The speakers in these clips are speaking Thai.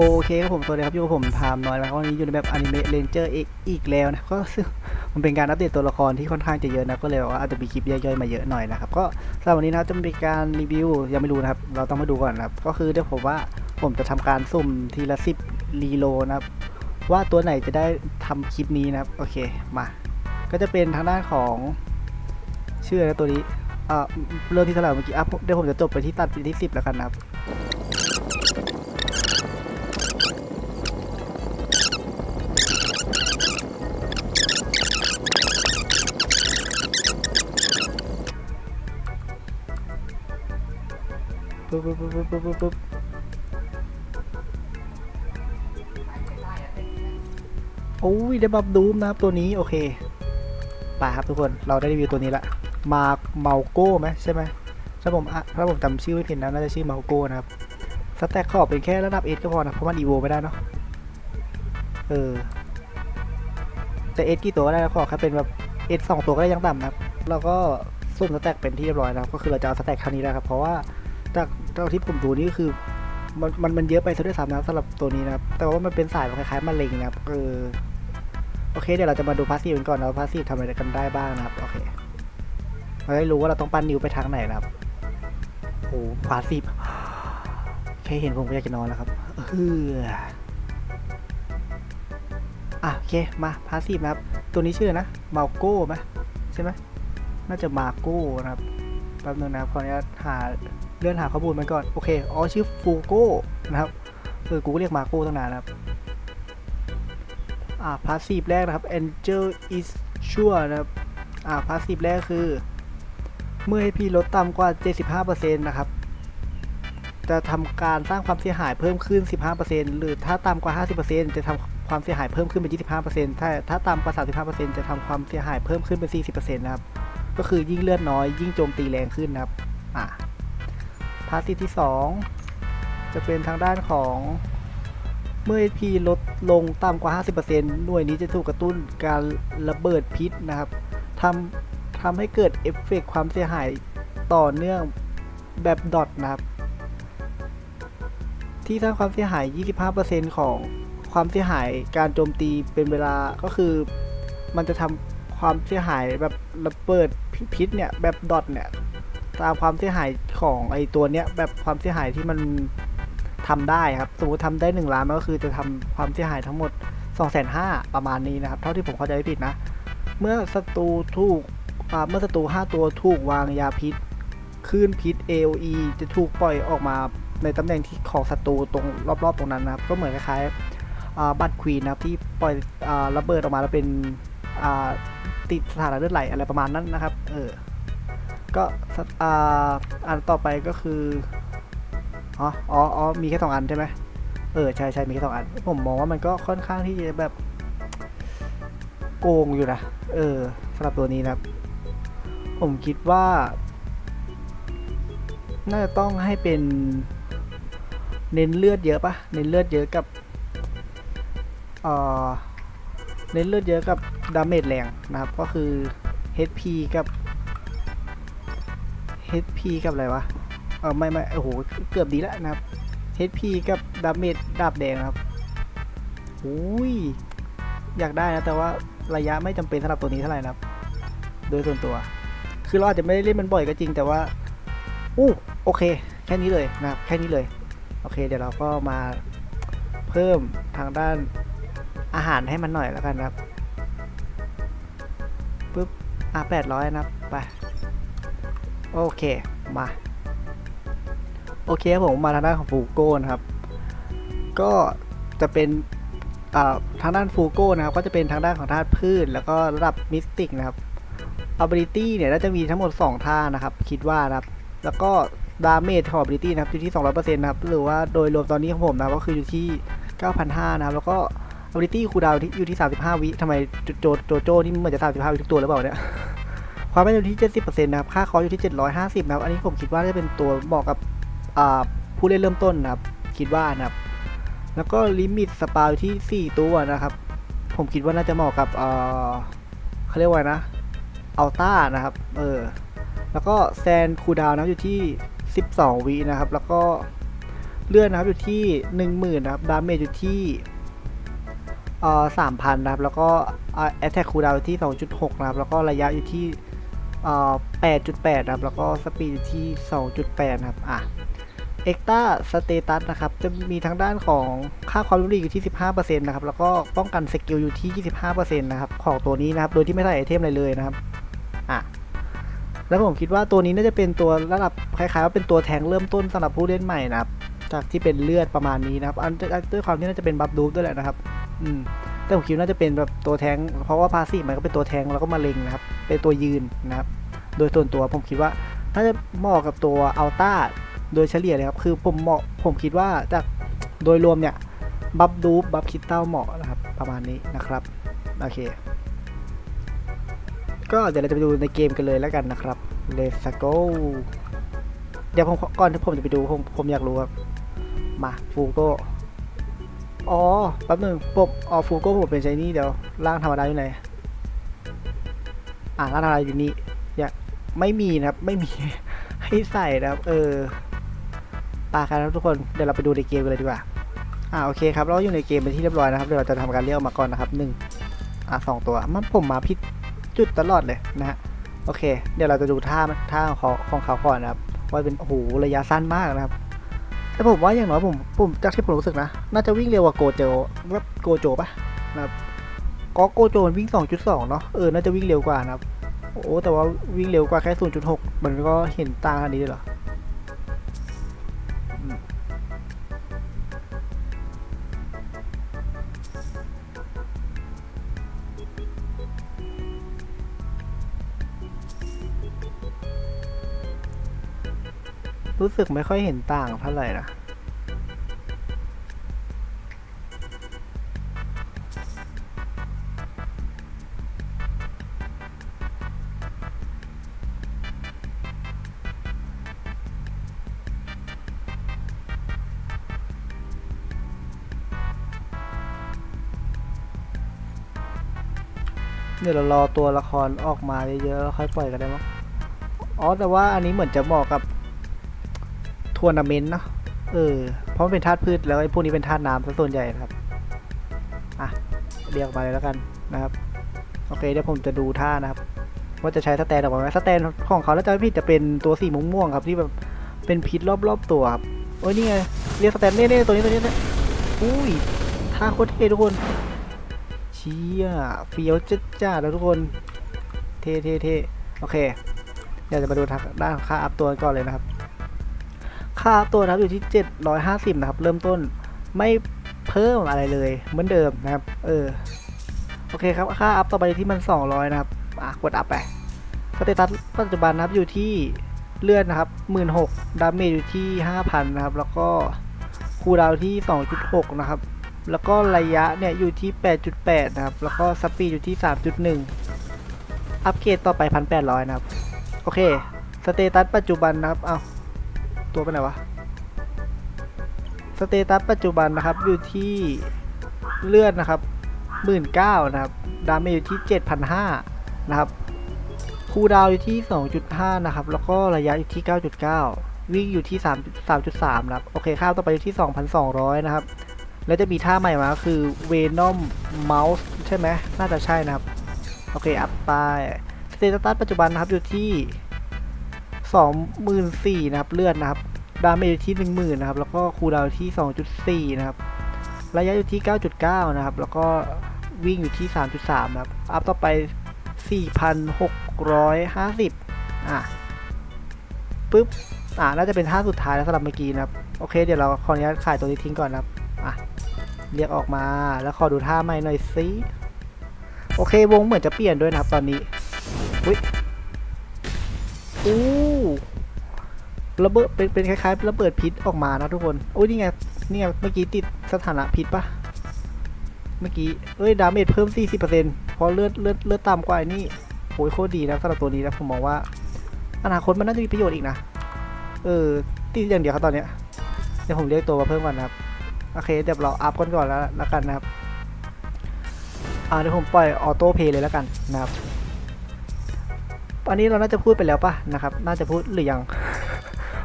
โอเคครับผมสวัสดีครับอยู่กับผมไทม์น้อยนะครับวันนี้อยู่ในแบบอนิเมะเรนเจอร์อีกแล้วนะก็ซึ่งมันเป็นการอัปเดตตัวละครที่ค่อนข้างจะเยอะนะก็เลยว่าอาจจะมีคลิปย่อยๆมาเยอะหน่อยนะครับก็สำหรับวันนี้นะครับจะมีการรีวิวยังไม่รู้นะครับเราต้องมาดูก่อนนะครับก็คือเดี๋ยวผมว่าผมจะทำการสุ่มทีละสิบรีโลนะครับว่าตัวไหนจะได้ทำคลิปนี้นะครับโอเคมา ก็จะเป็นทางด้านของชื่อนะตัวนี้อ่าเริ่มที่เท่าไหร่เมื่อกี้อะเดี๋ยวผมจะจบไปที่ตัดที่สิบแล้วกันนะครับ ปุ๊บปุ๊บปุ๊บปุ๊บปุ๊บโอ้ยได้บับดูมนะครับตัวนี้โอเคไปครับทุกคนเราได้รีวิวตัวนี้ละมาเมาโก้ไหมใช่ไหมถ้าผมอะถ้าผมจำชื่อไม่ผิดนะน่าจะชื่อเมาโก้นะครับสแต็กขอบเป็นแค่ระดับเอก็พอนะเพราะมันอีโวไม่ได้เนาะเออแต่เอกี่ตัวก็ได้นะขอแค่เป็นแบบเอสองตัวก็ได้ยังต่ำนะครับ แล้วก็สุ่มสแต็กเป็นที่เรียบร้อยนะครับ ก็คือเราจะเอาสแต็กเท่านี้แล้วครับ เพราะว่า จากเท่าที่ผมดูนี่ก็คือมันมันมันเยอะไปซะด้วยซ้ำนะสำหรับตัวนี้นะครับ แต่ว่ามันเป็นสายคล้ายๆมะเร็งนะครับเออโอเคเดี๋ยวเราจะมาดูพาสซีฟกันก่อนนะว่าพาสซีฟทำอะไรกันได้บ้างนะครับโอเคเราได้รู้ว่าเราต้องปั้นนิ้วไปทางไหนนะครับโอ้พาสซีฟแค่เห็นผมก็อยากจะนอนแล้วครับเอออะโอเคมาพาสซีฟนะครับ ตัวนี้ชื่อนะมาโก้ไหมใช่ไหมน่าจะมาโก้นะครับแป๊บนึงนะครับขออนุญาตหา เลื่อนหาข้อมูลมันก่อน โอเค อ๋อ ชื่อฟูโก้นะครับเออกูก็เรียกมาโก้ตั้งนานนะครับ อ่า พาสซีฟแรกนะครับ Angel is sure นะครับ อ่า พาสซีฟแรกคือ เมื่อ HP ลดต่ำกว่า 75%นะครับ จะทำการสร้างความเสียหายเพิ่มขึ้น 15%หรือถ้าต่ำกว่า 50%จะทำความเสียหายเพิ่มขึ้นเป็น 25%ถ้าถ้าต่ำกว่า 35%จะทำความเสียหายเพิ่มขึ้นเป็น 40%นะครับ ก็คือยิ่งเลือดน้อย ยิ่งโจมตีแรงขึ้นนะครับ อะ พาสซีฟที่ 2 จะเป็นทางด้านของเมื่อ HP ลดลงต่ำกว่า 50%หน่วยนี้จะถูกกระตุ้นการระเบิดพิษนะครับทำทำให้เกิดเอฟเฟกต์ความเสียหายต่อเนื่องแบบดอทนะครับ ที่สร้างความเสียหาย 25%ของความเสียหายการโจมตีเป็นเวลาก็คือ มันจะทำความเสียหายแบบระเบิดพิษเนี่ยแบบดอทเนี่ย ตามความเสียหายของไอตัวเนี้ยแบบความเสียหายที่มันทำได้ครับ สมมติทำได้1ล้านมันก็คือจะทำความเสียหายทั้งหมด2 5 0 0 0ประมาณนี้นะครับ เท่าที่ผมเข้าใจไม่ผิดนะ เมื่อศัตรูถูกเมื่อศัตรู5ตัวถูกวางยาพิษคลื่นพิษ AOE จะถูกปล่อยออกมาในตำแหน่งที่ของศัตรูตรงรอบๆ ตรงนั้นนะครับ ก็เหมือนคล้ายๆบัตรควีนนะครับที่ปล่อยอระเบิดออกมาแล้วเป็นติดสถานะเลือดไหลอะไรประมาณนั้นนะครับ เออ ก็อ่าอันต่อไปก็คืออ๋ออ๋อมีแค่สองอันใช่ไหมเออใช่ใช่มีแค่สองอัน ผมมองว่ามันก็ค่อนข้างที่จะแบบโกงอยู่นะ เออสำหรับตัวนี้นะผมคิดว่า น่าจะต้องให้เป็นเน้นเลือดเยอะปะเน้นเลือดเยอะกับเออเน้นเลือดเยอะกับดาเมจแรงนะครับ ก็คือ HP กับ HP กับอะไรวะ เออไม่ไม่โอ้โห เกือบดีแล้วนะครับ HP กับดาเมจดาบแดงครับอุ้ย อยากได้นะ แต่ว่าระยะไม่จำเป็นสำหรับตัวนี้เท่าไหร่นะครับ โดยส่วนตัว คือเราอาจจะไม่ได้เล่นมันบ่อยก็จริงแต่ว่าอู้โอเค แค่นี้เลยนะครับ แค่นี้เลย โอเค เดี๋ยวเราก็มาเพิ่มทางด้านอาหารให้มันหน่อยแล้วกันนะครับปุ๊บอะแปดร้อยนะครับ ไป โอเคมา โอเคผมมาทางด้านของฟูโก้นะครับ ก็จะเป็นทางด้านฟูโก้นะครับ ก็จะเป็นทางด้านของธาตุพืช แล้วก็ระดับมิสติกนะครับ ability เนี่ยน่าจะมีทั้งหมด 2 ท่านะครับ คิดว่านะครับ แล้วก็ดาเมจของ ability นะครับอยู่ที่ 200%นะครับหรือว่าโดยรวมตอนนี้ของผมนะก็คืออยู่ที่ 9,500นะครับ แล้วก็ ability คูลดาวน์อยู่ที่ 35 วิทำไมโจโจโจนี่เหมือนจะ 35 วิทุกตัวหรือเปล่าเนี่ย ความแม่นยำที่ 70%นะครับค่าคออยู่ที่ 750นะครับอันนี้ผมคิดว่าจะเป็นตัวเหมาะกับผู้เล่นเริ่มต้นนะครับ คิดว่านะครับ แล้วก็ลิมิตสปาอยู่ที่ 4 ตัวนะครับ ผมคิดว่าน่าจะเหมาะกับเขาเรียกว่านะอัลต้านะครับ เออ แล้วก็แซนคูดาวนะอยู่ที่ 12วินะครับ แล้วก็เลื่อนนะครับอยู่ที่หนึ่งหมื่นนะครับ ดาเมจอยู่ที่เอ่อสามพันนะครับ แล้วก็แอตแทกคูดาวที่สองจุดหกนะครับ แล้วก็ระยะอยู่ที่ เอ่อแปดจุดแปดครับแล้วก็สปีดที่สองจุดแปดครับอะเอ็กตาสเตตัสนะครับจะมีทั้งด้านของค่าความรู้ดีอยู่ที่ 15%นะครับแล้วก็ป้องกันสกิลอยู่ที่ 25%นะครับของตัวนี้นะครับโดยที่ไม่ใส่ไอเทมอะไรเลยนะครับอะแล้วผมคิดว่าตัวนี้น่าจะเป็นตัวระดับคล้ายๆว่าเป็นตัวแทงเริ่มต้นสำหรับผู้เล่นใหม่นะครับจากที่เป็นเลือดประมาณนี้นะครับอันด้วยความที่น่าจะเป็นบัฟดูฟด้วยแหละนะครับ อืม แต่ผมคิดว่าน่าจะเป็นแบบตัวแทงเพราะว่าพาซีฟมันก็เป็นตัวแทงแล้วก็มาเล็งนะครับ เป็นตัวยืนนะครับ โดยส่วนตัวผมคิดว่าน่าจะเหมาะกับตัวอัลต้าโดยเฉลี่ยเลยครับคือผมเหมาะผมคิดว่าจากโดยรวมเนี่ยบัฟดูฟบัฟคิดเต้าเหมาะนะครับ ประมาณนี้นะครับโอเค ก็เดี๋ยวเราจะไปดูในเกมกันเลยแล้วกันนะครับ Let's go เดี๋ยวผมก่อนที่ผมจะไปดูผมผมอยากรู้ครับ มาฟูโก้ อ๋อ แป๊บหนึงผมอ๋อฟูโก้ผมเป็นไชนี่เดี๋ยวร่างธรรมดาอยู่ไหน อ่าร่างธรรมดาอยู่นี่อย่าไม่มีนะครับ ไม่มี ให้ใส่นะครับ เออตาครับทุกคน เดี๋ยวเราไปดูในเกมกันเลยดีกว่า อ่า โอเคครับ เราอยู่ในเกมเป็นที่เรียบร้อยนะครับ เดี๋ยวเราจะทำการเรียกออกมาก่อนนะครับหนึ่งอ่าสองตัว มันผมมาผิดจุดตลอดเลยนะฮะ โอเค เดี๋ยวเราจะดูท่าท่าของของเขาก่อนนะครับ ว่าเป็น โอ้โห ระยะสั้นมากนะครับ แต่ผมว่าอย่างน้อยผมผมจากที่ผมรู้สึกนะ น่าจะวิ่งเร็วกว่าโกโจว่าโกโจปะนะครับก็โกโจมันวิ่ง 2.2 เนาะเออน่าจะวิ่งเร็วกว่านะครับ โอ้แต่ว่าวิ่งเร็วกว่าแค่ 0.6 มันก็เห็นตาอันนี้เลยเหรอ รู้สึกไม่ค่อยเห็นต่างเท่าไหร่นะเดี๋ยวเรารอตัวละครออกมาเยอะๆแล้วค่อยปล่อยกันได้มั้งอ๋อแต่ว่าอันนี้เหมือนจะเหมาะกับ ทัวร์นาเมนต์เนอะเออเพราะมันเป็นธาตุพืชแล้วไอ้พวกนี้เป็นธาตุน้ำซะส่วนใหญ่ครับอะเรียกมาเลยแล้วกันนะครับโอเคเดี๋ยวผมจะดูท่านะครับว่าจะใช้สแตนออกมาไหมสแตนของเขาแล้วจะไม่จะเป็นตัวสีม่วงๆครับที่แบบเป็นพิษรอบๆตัวครับโอ้ยนี่ไงเรียกสแตนเน่ๆตัวนี้ตัวนี้เนี่ยอุ้ยท่าโคตรเท่ทุกคนเชี่ยเฟี้ยวจัดจ้าแล้วทุกคนเท่เท่เท่โอเคเดี๋ยวจะมาดูทางด้านค่าอัพตัวก่อนเลยนะครับ ค่าตัวนะครับอยู่ที่ 750 นะครับ เริ่มต้นไม่เพิ่มอะไรเลยเหมือนเดิมนะครับ เออ โอเคครับ ค่าอัพต่อไปที่มัน 200 นะครับ อะ กดอัพไปสเตตัสปัจจุบันนะครับอยู่ที่เลือดนะครับ16,000ดาเมจอยู่ที่ 5,000 นะครับ แล้วก็คูดาวที่ 2.6 นะครับ แล้วก็ระยะเนี่ยอยู่ที่ 8.8 นะครับ แล้วก็สปีดอยู่ที่ 3.1 อัปเกรดต่อไป 1,800 นะครับ โอเค สเตตัสปัจจุบันนะครับ เอา ตัวไปไหนวะ สเตตัสปัจจุบันนะครับอยู่ที่เลือดนะครับ19,000นะครับ ดาเมจอยู่ที่7,500นะครับคูดาวอยู่ที่ 2.5 นะครับ แล้วก็ระยะอยู่ที่ 9.9 วิ่งอยู่ที่ 3 3.3 นะครับ โอเคข้าวต่อไปอยู่ที่ 2,200 นะครับ แล้วจะมีท่าใหม่มาก็คือ Venom Mouse ใช่ไหม น่าจะใช่นะครับ โอเค อัพไป สเตตัสปัจจุบันนะครับอยู่ที่ 24,000นะครับ เลือดนะครับ ดาเมจอยู่ที่ 10,000นะครับ แล้วก็คูลดาวน์อยู่ที่ 2.4 นะครับ ระยะอยู่ที่ 9.9 นะครับ แล้วก็วิ่งอยู่ที่ 3.3 นะครับ อัพต่อไป 4,650 อะปึ๊บ อ่าน่าจะเป็นท่าสุดท้ายแล้วสำหรับเมื่อกี้นะครับ โอเค เดี๋ยวเราขออนุญาตขายตัวนี้ทิ้งก่อนนะครับ อะ เรียกออกมา แล้วขอดูท่าใหม่หน่อยสิโอเค วงเหมือนจะเปลี่ยนด้วยนะครับตอนนี้อุ้ยอู้ ระเบิดเป็นเป็นคล้ายๆระเบิดพิษออกมานะทุกคนโอ้ยนี่ไงนี่ไงเมื่อกี้ติดสถานะพิษปะเมื่อกี้เอ้ยดาเมจเพิ่ม 40%เพราะเลือดเลือดเลือดต่ำกว่าไอ้นี่โอ้ยโคตรดีนะสำหรับตัวนี้นะผมมองว่า อนาคตมันน่าจะมีประโยชน์อีกนะ เออติดอย่างเดียวครับตอนเนี้ยเดี๋ยวผมเรียกตัวมาเพิ่มก่อนนะครับ โอเคเดี๋ยวเราอัพก่อนก่อนแล้วแล้วกันนะครับอ่าเดี๋ยวผมปล่อยออโต้เพย์เลยแล้วกันนะครับอันนี้เราน่าจะพูดไปแล้วปะนะครับ น่าจะพูดหรือยัง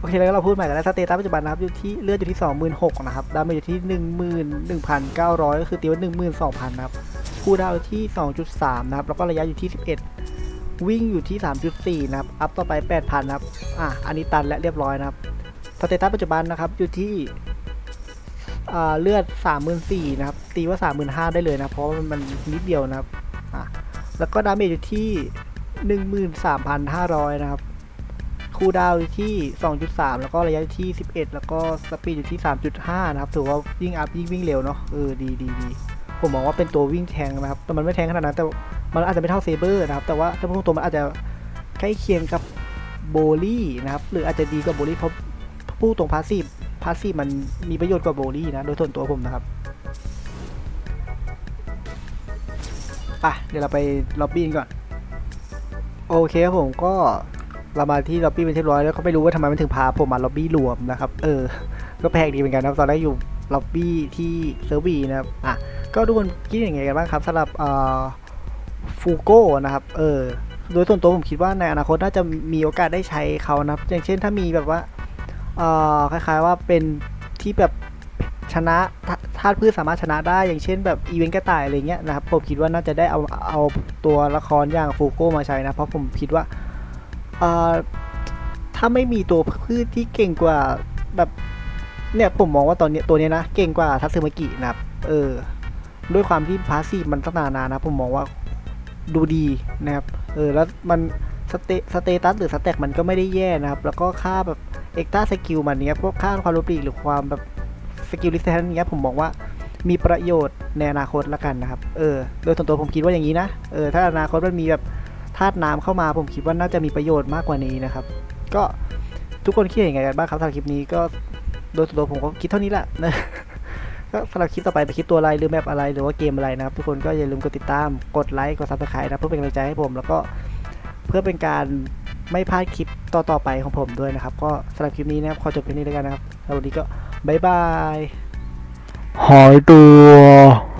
โอเค แล้วเราพูดใหม่กันแล้วสเตตัสปัจจุบันนะครับอยู่ที่เลือดอยู่ที่ 26,000นะครับดาเมจอยู่ที่ 11,900 ก็คือตีว่า12,000นะครับคู่ดาวอยู่ที่ 2.3 นะครับ แล้วก็ระยะอยู่ที่ 11 วิ่งอยู่ที่ 3.4 นะครับ อัพต่อไป 8,000 นะครับ อะ อันนี้ตันและเรียบร้อยนะครับ สเตตัสปัจจุบันนะครับ อยู่ที่เลือด 34,000นะครับ ตีว่า 35,000 ได้เลยนะ เพราะมันนิดเดียวนะครับ อะ แล้วก็ดาเมจอยู่ที่ 13,500 นะครับ คูลดาวอยู่ที่ 2.3 แล้วก็ระยะที่ 11 แล้วก็สปีดอยู่ที่ 3.5 นะครับ ถือว่ายิ่งอัพยิ่งวิ่งเร็วเนาะ เออ ดีดีดีผมมองว่าเป็นตัววิ่งแทงนะครับ แต่มันไม่แทงขนาดนั้น แต่มันอาจจะไม่เท่าเซเบอร์นะครับ แต่ว่าถ้าพูดตรงๆมันอาจจะใกล้เคียงกับโบลี่นะครับ หรืออาจจะดีกว่าโบลี่เพราะพูดตรงพาสซีฟพาสซีฟมันมีประโยชน์กว่าโบลี่นะ โดยส่วนตัวผมนะครับไปเดี๋ยวเราไปล็อบบี้กันก่อน โอเคครับผมก็ เรามาที่ล็อบบี้เป็นที่เรียบร้อยแล้วก็ไม่รู้ว่าทำไมมันถึงพาผมมาล็อบบี้รวมนะครับเออ ก็แปลกดีเหมือนกันนะตอนแรกอยู่ล็อบบี้ที่เซอร์วีนะครับอะก็ทุกคนคิดยังไงกันบ้างครับสำหรับเอ่อฟูโก้นะครับเออโดยส่วนตัวผมคิดว่าในอนาคตน่าจะมีโอกาสได้ใช้เขานะครับ อย่างเช่นถ้ามีแบบว่าเอ่อคล้ายๆว่าเป็นที่แบบชนะธาธาตุพืชสามารถชนะได้อย่างเช่นแบบอีเวนต์กระต่ายอะไรเงี้ยนะครับผมคิดว่าน่าจะได้เอาเอาตัวละครอย่างฟูโก้มาใช้นะ เพราะผมคิดว่า ถ้าไม่มีตัวพืชที่เก่งกว่าแบบเนี่ยผมมองว่าตอนเนี้ยตัวเนี้ยนะเก่งกว่าทัตสึมากินะครับ เออ ด้วยความที่พาสซีมันตั้งนานนะ ผมมองว่าดูดีนะครับ เออ แล้วมันสเตสเตตัสหรือสแต็กมันก็ไม่ได้แย่นะครับ แล้วก็ค่าแบบเอ็กต a าสกิลมันเนี้ยพวกค่าความรู้ปลีกหรือความแบบสกิลลิสแทนเนี้ยผมมองว่ามีประโยชน์ในอนาคตละกันนะครับ เออ โดยส่วนตัวผมคิดว่าอย่างนี้นะ เออ ถ้าอนาคตมันมีแบบ ธาตุน้ำเข้ามาผมคิดว่าน่าจะมีประโยชน์มากกว่านี้นะครับ ก็ทุกคนคิดยังไงกันบ้างครับสำหรับคลิปนี้ก็โดยส่วนตัวผมก็คิดเท่านี้แหละนะก็สำหรับคลิปต่อไปไปคลิปตัวอะไรหรือแมปอะไรหรือว่าเกมอะไรนะครับ ทุกคนก็อย่าลืมกดติดตามกดไลค์กดซับสไครต์นะเพื่อเป็นกำลังใจให้ผม แล้วก็เพื่อเป็นการไม่พลาดคลิปต่อๆไปของผมด้วยนะครับ ก็สำหรับคลิปนี้นะครับขอจบเพียงนี้แล้วกันนะครับแล้ววันนี้ก็บายบายหายตัว